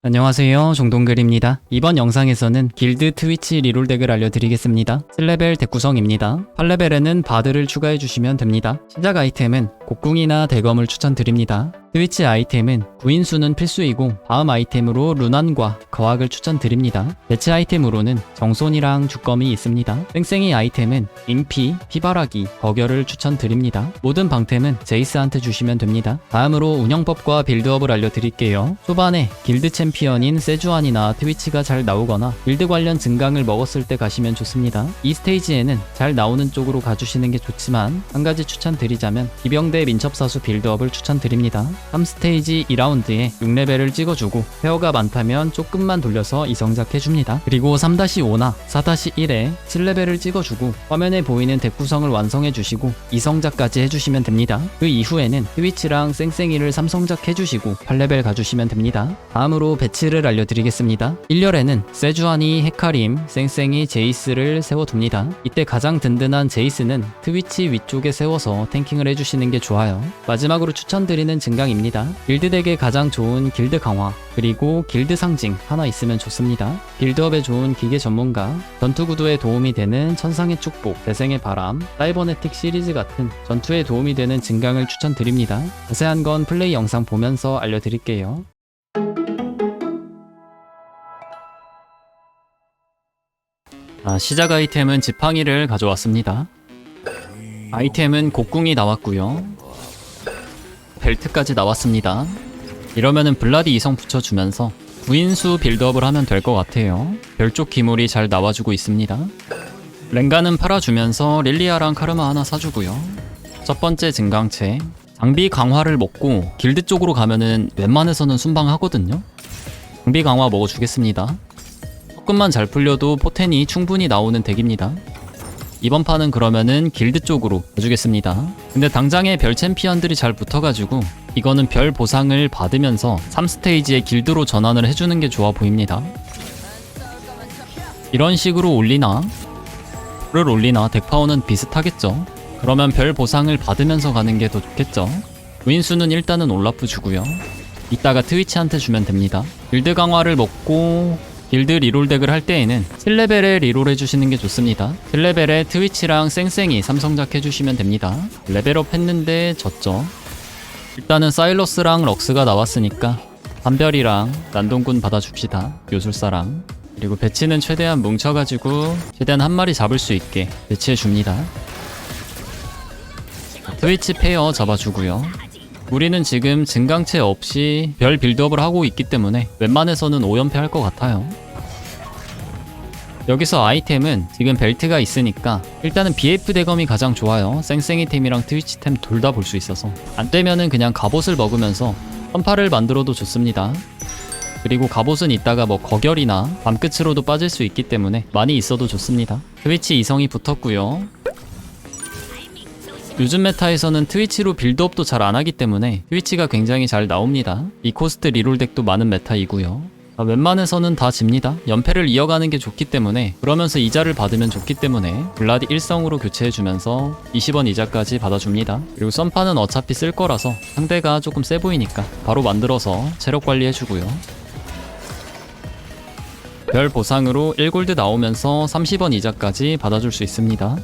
안녕하세요. 종동글입니다. 이번 영상에서는 길드 트위치 리롤 덱을 알려드리겠습니다. 7레벨 덱 구성입니다. 8레벨에는 바드를 추가해주시면 됩니다. 시작 아이템은 곡궁이나 대검을 추천드립니다. 트위치 아이템은 구인수는 필수이고 다음 아이템으로 루난과 거학을 추천드립니다. 대체 아이템으로는 정손이랑 주검이 있습니다. 쌩쌩이 아이템은 인피, 피바라기, 거결을 추천드립니다. 모든 방템은 제이스한테 주시면 됩니다. 다음으로 운영법과 빌드업을 알려드릴게요. 초반에 길드 챔피언인 세주안이나 트위치가 잘 나오거나 빌드 관련 증강을 먹었을 때 가시면 좋습니다. 이 스테이지에는 잘 나오는 쪽으로 가주시는 게 좋지만 한 가지 추천드리자면 기병대 민첩사수 빌드업을 추천드립니다 3스테이지 2라운드에 6레벨을 찍어주고 페어가 많다면 조금만 돌려서 이성작 해줍니다. 그리고 3-5나 4-1에 7레벨을 찍어주고 화면에 보이는 덱 구성을 완성해주시고 이성작까지 해주시면 됩니다. 그 이후에는 트위치랑 쌩쌩이를 3성작 해주시고 8레벨 가주시면 됩니다. 다음으로 배치를 알려드리겠습니다. 1렬에는 세주안이, 헤카림, 쌩쌩이, 제이스를 세워둡니다. 이때 가장 든든한 제이스는 트위치 위쪽에 세워서 탱킹을 해주시는 게 좋아요. 마지막으로 추천드리는 증강입니다. 빌드덱에 가장 좋은 길드 강화, 그리고 길드 상징 하나 있으면 좋습니다. 빌드업에 좋은 기계 전문가, 전투 구도에 도움이 되는 천상의 축복, 대생의 바람, 사이버네틱 시리즈 같은 전투에 도움이 되는 증강을 추천드립니다. 자세한 건 플레이 영상 보면서 알려드릴게요. 아, 시작 아이템은 지팡이를 가져왔습니다. 아이템은 곡궁이 나왔고요. 벨트까지 나왔습니다. 이러면은 블라디 이성 붙여주면서 구인수 빌드업을 하면 될 것 같아요. 별쪽 기물이 잘 나와주고 있습니다. 랭가는 팔아주면서 릴리아랑 카르마 하나 사주고요. 첫 번째 증강체 장비 강화를 먹고 길드 쪽으로 가면은 웬만해서는 순방하거든요. 장비 강화 먹어주겠습니다. 조금만 잘 풀려도 포텐이 충분히 나오는 덱입니다. 이번 판은 그러면은 길드 쪽으로 가주겠습니다. 근데 당장에 별 챔피언들이 잘 붙어가지고 이거는 별 보상을 받으면서 3스테이지의 길드로 전환을 해주는 게 좋아 보입니다. 이런 식으로 올리나? 를 올리나 덱파워는 비슷하겠죠. 그러면 별 보상을 받으면서 가는 게 더 좋겠죠. 윈수는 일단은 올라프 주고요. 이따가 트위치한테 주면 됩니다. 길드 강화를 먹고 길드 리롤 덱을 할 때에는 7레벨에 리롤 해주시는 게 좋습니다. 7레벨에 트위치랑 쌩쌩이 삼성작 해주시면 됩니다. 레벨업 했는데 졌죠. 일단은 사일러스랑 럭스가 나왔으니까 한별이랑 난동군 받아줍시다. 요술사랑. 그리고 배치는 최대한 뭉쳐가지고 최대한 한 마리 잡을 수 있게 배치해줍니다. 트위치 페어 잡아주고요. 우리는 지금 증강체 없이 별 빌드업을 하고 있기 때문에 웬만해서는 5연패 할 것 같아요. 여기서 아이템은 지금 벨트가 있으니까 일단은 BF 대검이 가장 좋아요. 쌩쌩이 템이랑 트위치 템 둘 다 볼 수 있어서 안 되면은 그냥 갑옷을 먹으면서 선파를 만들어도 좋습니다. 그리고 갑옷은 이따가 뭐 거결이나 밤끝으로도 빠질 수 있기 때문에 많이 있어도 좋습니다. 트위치 이성이 붙었고요. 요즘 메타에서는 트위치로 빌드업도 잘 안 하기 때문에 트위치가 굉장히 잘 나옵니다. 이 코스트 리롤 덱도 많은 메타이고요. 아, 웬만해서는 다 집니다. 연패를 이어가는 게 좋기 때문에 그러면서 이자를 받으면 좋기 때문에 블라디 1성으로 교체해주면서 20원 이자까지 받아줍니다. 그리고 썬파는 어차피 쓸 거라서 상대가 조금 세 보이니까 바로 만들어서 체력 관리해주고요. 별 보상으로 1골드 나오면서 30원 이자까지 받아줄 수 있습니다.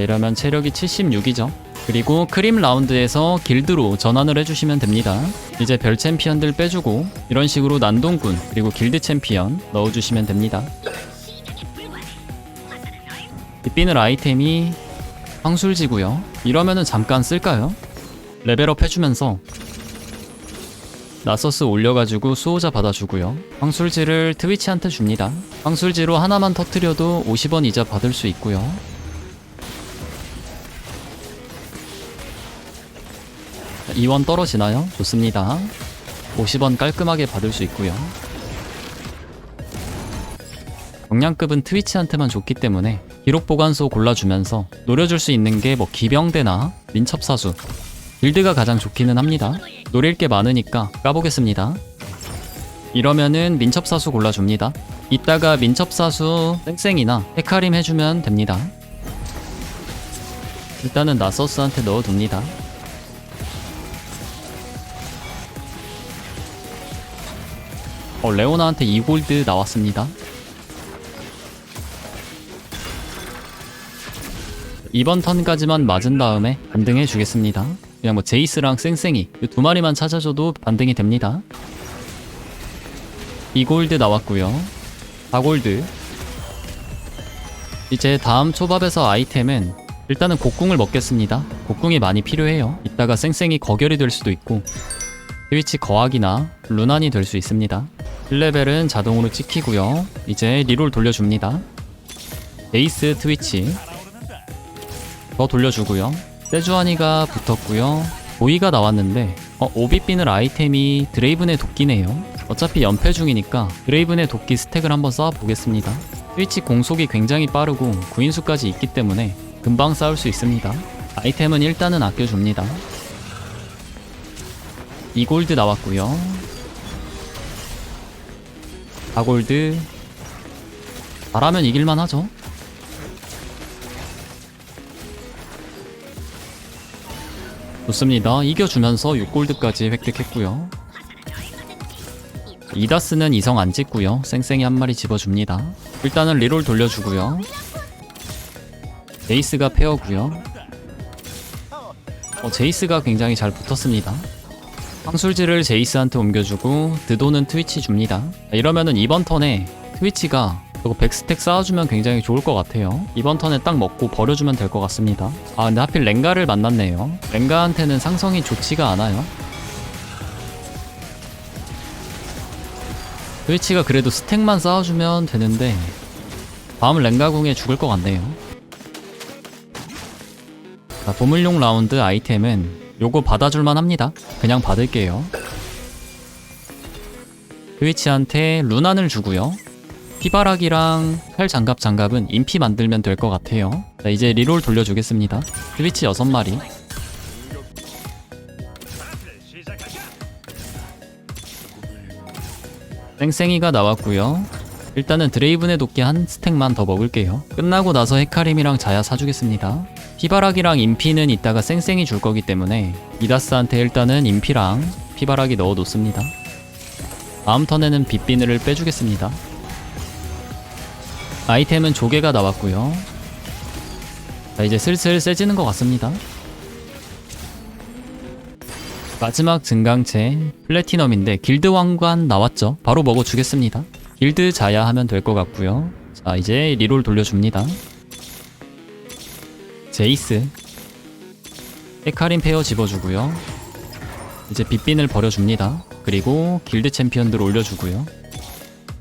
이러면 체력이 76이죠. 그리고 크림 라운드에서 길드로 전환을 해주시면 됩니다. 이제 별 챔피언들 빼주고 이런 식으로 난동군 그리고 길드 챔피언 넣어주시면 됩니다. 빗비늘 아이템이 황술지고요. 이러면은 잠깐 쓸까요? 레벨업 해주면서 나서스 올려가지고 수호자 받아주고요. 황술지를 트위치한테 줍니다. 황술지로 하나만 터트려도 50원 이자 받을 수 있고요. 2원 떨어지나요? 좋습니다. 50원 깔끔하게 받을 수 있고요. 경량급은 트위치한테만 좋기 때문에 기록 보관소 골라주면서 노려줄 수 있는 게 뭐 기병대나 민첩사수 빌드가 가장 좋기는 합니다. 노릴 게 많으니까 까보겠습니다. 이러면은 민첩사수 골라줍니다. 이따가 민첩사수 쌩쌩이나 헤카림 해주면 됩니다. 일단은 나서스한테 넣어둡니다. 어, 레오나한테 2골드 나왔습니다. 이번 턴까지만 맞은 다음에 반등해 주겠습니다. 그냥 뭐 제이스랑 쌩쌩이 이두 마리만 찾아줘도 반등이 됩니다. 2골드 나왔고요. 4골드. 이제 다음 초밥에서 아이템은 일단은 곡궁을 먹겠습니다. 곡궁이 많이 필요해요. 이따가 쌩쌩이 거결이 될 수도 있고 트위치 거학이나 루난이 될 수 있습니다. 1레벨은 자동으로 찍히고요. 이제 리롤 돌려줍니다. 베이스 트위치 더 돌려주고요. 세주아니가 붙었고요. 보이가 나왔는데 어, 오비비늘 아이템이 드레이븐의 도끼네요. 어차피 연패 중이니까 드레이븐의 도끼 스택을 한번 쌓아보겠습니다. 트위치 공속이 굉장히 빠르고 구인수까지 있기 때문에 금방 쌓을 수 있습니다. 아이템은 일단은 아껴줍니다. 2골드 나왔고요. 4골드 잘하면 이길만 하죠. 좋습니다. 이겨주면서 6골드까지 획득했고요. 이다스는 이성 안 찍고요. 쌩쌩이 한 마리 집어줍니다. 일단은 리롤 돌려주고요. 제이스가 페어고요. 어, 제이스가 굉장히 잘 붙었습니다. 황술지를 제이스한테 옮겨주고 드도는 트위치 줍니다. 이러면은 이번 턴에 트위치가 이거 백스택 쌓아주면 굉장히 좋을 것 같아요. 이번 턴에 딱 먹고 버려주면 될 것 같습니다. 아 근데 하필 랭가를 만났네요. 랭가한테는 상성이 좋지가 않아요. 트위치가 그래도 스택만 쌓아주면 되는데 다음 랭가궁에 죽을 것 같네요. 자, 보물용 라운드 아이템은 요거 받아줄만 합니다. 그냥 받을게요. 트위치한테 루난을 주고요. 피바락이랑 칼 장갑 장갑은 인피 만들면 될 것 같아요. 자, 이제 리롤 돌려주겠습니다. 트위치 6마리. 쌩쌩이가 나왔고요. 일단은 드레이븐의 도끼 한 스택만 더 먹을게요. 끝나고 나서 헤카림이랑 자야 사주겠습니다. 피바락이랑 인피는 이따가 쌩쌩이 줄 거기 때문에 이다스한테 일단은 인피랑 피바락이 넣어 놓습니다. 다음 턴에는 빗비늘을 빼주겠습니다. 아이템은 조개가 나왔고요. 자 이제 슬슬 세지는 것 같습니다. 마지막 증강체 플래티넘인데 길드 왕관 나왔죠. 바로 먹어주겠습니다. 길드 자야 하면 될 것 같고요. 자 이제 리롤 돌려줍니다. 제이스 헤카린 페어 집어주고요. 이제 빗빈을 버려줍니다. 그리고 길드 챔피언들 올려주고요.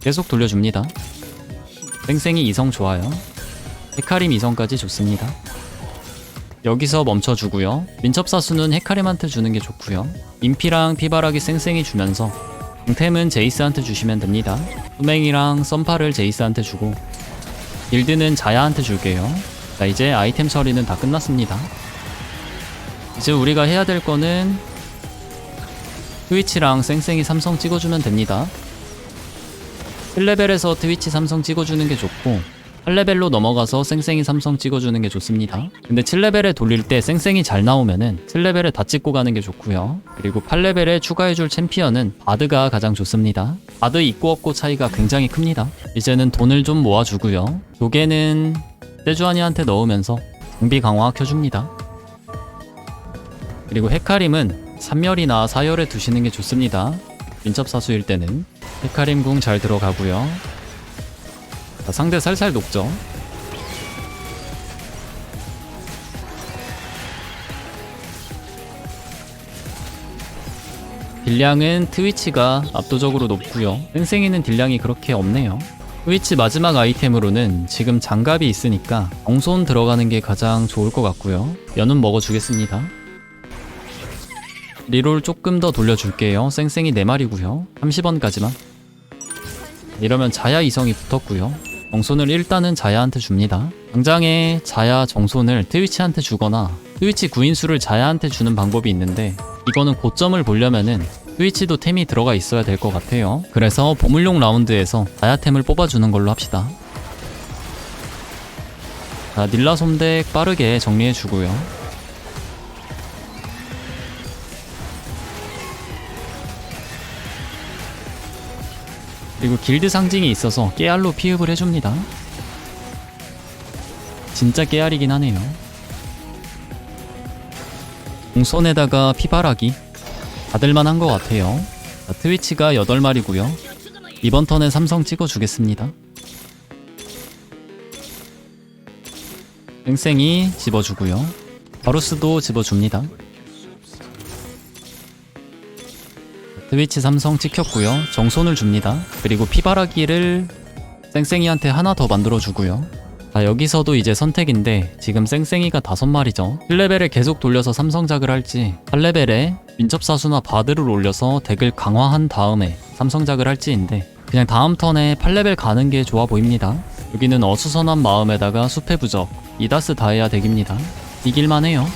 계속 돌려줍니다. 쌩쌩이 이성 좋아요. 헤카림 이성까지 좋습니다. 여기서 멈춰주고요. 민첩사수는 헤카림한테 주는 게 좋고요. 인피랑 피바락이 쌩쌩이 주면서 공템은 제이스한테 주시면 됩니다. 수맹이랑 썸파를 제이스한테 주고 길드는 자야한테 줄게요. 자 이제 아이템 처리는 다 끝났습니다. 이제 우리가 해야 될 거는 트위치랑 쌩쌩이 삼성 찍어주면 됩니다. 1레벨에서 트위치 삼성 찍어주는 게 좋고 8레벨로 넘어가서 쌩쌩이 삼성 찍어주는 게 좋습니다. 근데 7레벨에 돌릴 때 쌩쌩이 잘 나오면은 7레벨에 다 찍고 가는 게 좋고요. 그리고 8레벨에 추가해줄 챔피언은 바드가 가장 좋습니다. 바드 있고 없고 차이가 굉장히 큽니다. 이제는 돈을 좀 모아주고요. 요게는 세주아니한테 넣으면서 장비 강화 켜줍니다. 그리고 헤카림은 3열이나 4열에 두시는 게 좋습니다. 민첩사수일 때는 헤카림 궁 잘 들어가고요. 자, 상대 살살 녹죠. 딜량은 트위치가 압도적으로 높고요. 쌩쌩이는 딜량이 그렇게 없네요. 트위치 마지막 아이템으로는 지금 장갑이 있으니까 정손 들어가는 게 가장 좋을 것 같고요. 연은 먹어주겠습니다. 리롤 조금 더 돌려줄게요. 쌩쌩이 4마리고요. 30원까지만. 이러면 자야 이성이 붙었고요. 정손을 일단은 자야한테 줍니다. 당장에 자야 정손을 트위치한테 주거나 트위치 구인수를 자야한테 주는 방법이 있는데 이거는 고점을 보려면은 트위치도 템이 들어가 있어야 될 것 같아요. 그래서 보물용 라운드에서 자야템을 뽑아주는 걸로 합시다. 자, 닐라 솜덱 빠르게 정리해주고요. 그리고 길드 상징이 있어서 깨알로 피흡을 해줍니다. 진짜 깨알이긴 하네요. 공손에다가 피바라기 받을만한 것 같아요. 자, 트위치가 8마리고요. 이번 턴에 삼성 찍어주겠습니다. 쌩쌩이 집어주고요. 바루스도 집어줍니다. 트위치 삼성 찍혔고요. 정손을 줍니다. 그리고 피바라기를 쌩쌩이한테 하나 더 만들어주고요. 자, 여기서도 이제 선택인데 지금 쌩쌩이가 다섯 마리죠. 1레벨에 계속 돌려서 삼성작을 할지 8레벨에 민첩사수나 바드를 올려서 덱을 강화한 다음에 삼성작을 할지인데 그냥 다음 턴에 8레벨 가는 게 좋아 보입니다. 여기는 어수선한 마음에다가 숲의 부적 이다스 다이아 덱입니다. 이길만 해요.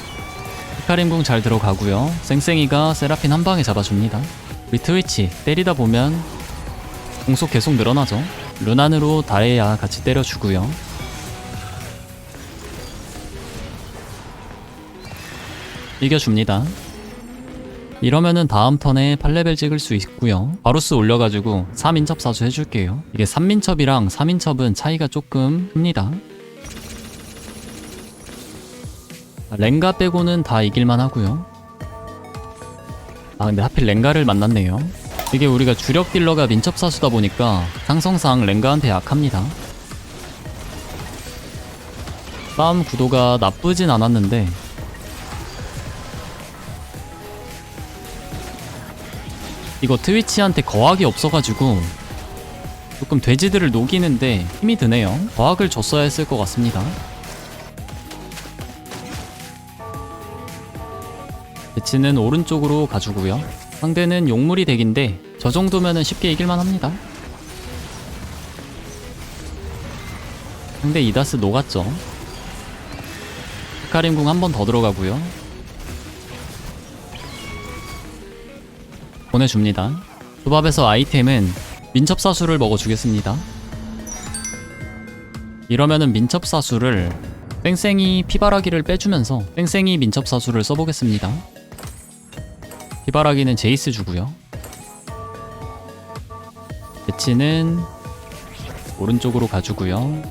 히카림궁 잘 들어가고요. 쌩쌩이가 세라핀 한 방에 잡아줍니다. 우리 트위치 때리다 보면 공속 계속 늘어나죠. 루난으로 다이아 같이 때려주고요. 이겨줍니다. 이러면은 다음 턴에 8레벨 찍을 수 있고요. 바루스 올려가지고 3인첩 사수 해줄게요. 이게 3민첩이랑 3인첩은 차이가 조금 큽니다. 랭가 빼고는 다 이길만 하고요. 아 근데 하필 랭가를 만났네요. 이게 우리가 주력 딜러가 민첩 사수다 보니까 상성상 랭가한테 약합니다. 싸움 구도가 나쁘진 않았는데 이거 트위치한테 거학이 없어가지고 조금 돼지들을 녹이는데 힘이 드네요. 거학을 줬어야 했을 것 같습니다. 배치는 오른쪽으로 가주고요. 상대는 용물이 덱인데 저 정도면은 쉽게 이길만 합니다. 상대 이다스 녹았죠. 헤카림궁 한 번 더 들어가고요. 보내줍니다. 조밥에서 아이템은 민첩사수를 먹어주겠습니다. 이러면은 민첩사수를 쌩쌩이 피바라기를 빼주면서 쌩쌩이 민첩사수를 써보겠습니다. 피바라기는 제이스 주고요. 배치는 오른쪽으로 가주고요.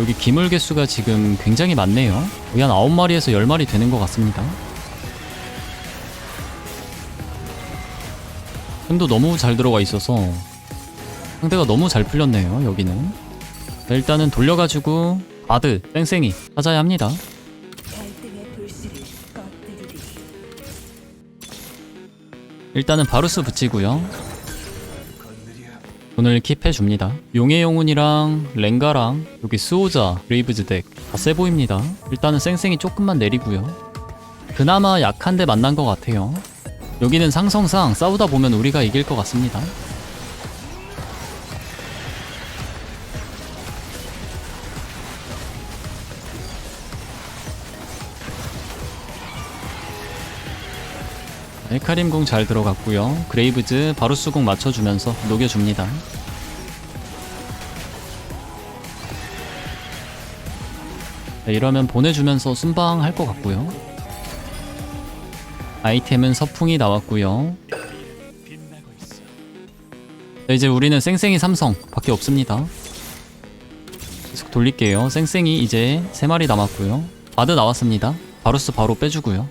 여기 기물 개수가 지금 굉장히 많네요. 거의 한 9마리에서 10마리 되는 것 같습니다. 템도 너무 잘 들어가 있어서 상대가 너무 잘 풀렸네요 여기는. 자, 일단은 돌려가지고 바드 쌩쌩이 찾아야 합니다. 일단은 바루스 붙이고요. 돈을 킵해줍니다. 용의 영혼이랑 랭가랑 여기 스오자 레이브즈 덱다 세 보입니다. 일단은 쌩쌩이 조금만 내리고요. 그나마 약한 데 만난 것 같아요 여기는 상성상 싸우다 보면 우리가 이길 것 같습니다 에카림궁 잘 들어갔고요. 그레이브즈 바루스궁 맞춰주면서 녹여줍니다. 네, 이러면 보내주면서 순방 할 것 같고요. 아이템은 서풍이 나왔고요. 네, 이제 우리는 쌩쌩이 삼성 밖에 없습니다. 계속 돌릴게요. 쌩쌩이 이제 3마리 남았고요. 바드 나왔습니다. 바루스 바로 빼주고요.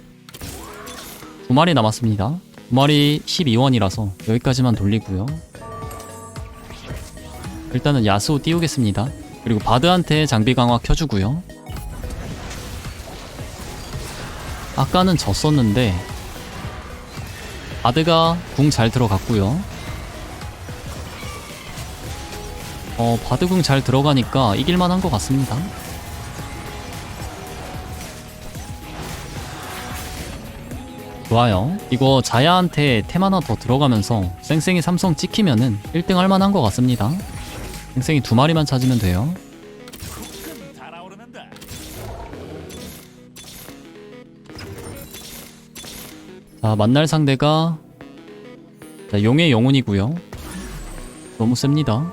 두 마리 남았습니다. 두 마리 12원이라서 여기까지만 돌리고요. 일단은 야수 띄우겠습니다. 그리고 바드한테 장비 강화 켜주고요. 아까는 졌었는데 바드가 궁 잘 들어갔고요. 어 바드 궁 잘 들어가니까 이길만 한 것 같습니다. 좋아요. 이거 자야한테 템 하나 더 들어가면서 쌩쌩이 삼성 찍히면은 1등 할 만한 것 같습니다. 쌩쌩이 두 마리만 찾으면 돼요. 자, 만날 상대가 자, 용의 영혼이고요. 너무 셉니다.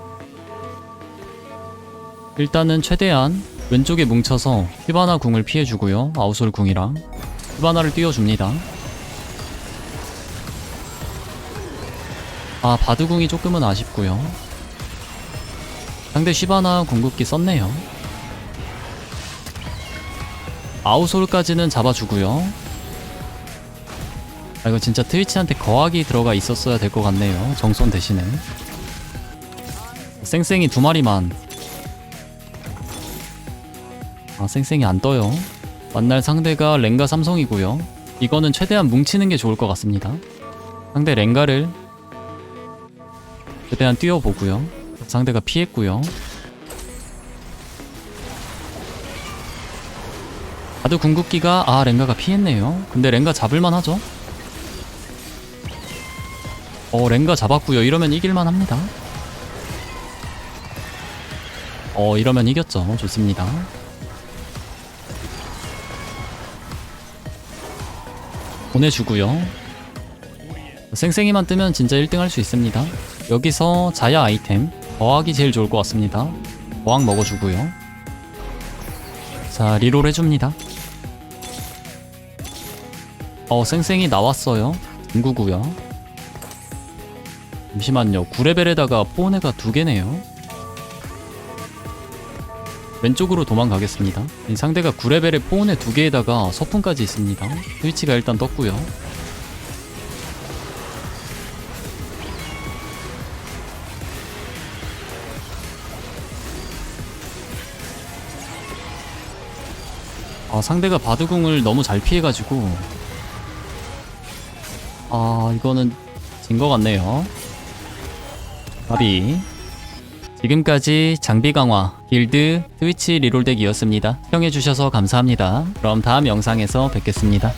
일단은 최대한 왼쪽에 뭉쳐서 히바나 궁을 피해주고요. 아우솔 궁이랑 히바나를 띄워줍니다. 아 바드궁이 조금은 아쉽고요 상대 쉬바나 궁극기 썼네요. 아우솔까지는 잡아주고요. 아, 이거 진짜 트위치한테 거학이 들어가 있었어야 될 것 같네요. 정손 대신에. 쌩쌩이 두 마리만. 아, 쌩쌩이 안 떠요. 만날 상대가 렌가 삼성이고요. 이거는 최대한 뭉치는 게 좋을 것 같습니다. 상대 렌가를 최대한 뛰어보고요. 상대가 피했고요. 바드 궁극기가 아 렌가가 피했네요. 근데 렌가 잡을만 하죠? 어 렌가 잡았고요. 이러면 이길만 합니다. 어 이러면 이겼죠. 좋습니다. 보내주고요. 쌩쌩이만 뜨면 진짜 1등 할 수 있습니다. 여기서 자야 아이템 어학이 제일 좋을 것 같습니다. 어학 먹어주고요. 자 리롤 해줍니다. 어 쌩쌩이 나왔어요. 중구고요. 잠시만요. 9레벨에다가 포네가 두 개네요. 왼쪽으로 도망가겠습니다. 이 상대가 9레벨에 포온에 두 개에다가 서풍까지 있습니다. 스위치가 일단 떴고요. 아, 상대가 바드궁을 너무 잘 피해가지고 아 이거는 진 것 같네요. 바비 지금까지 장비 강화, 길드, 트위치 리롤덱이었습니다. 시청해주셔서 감사합니다. 그럼 다음 영상에서 뵙겠습니다.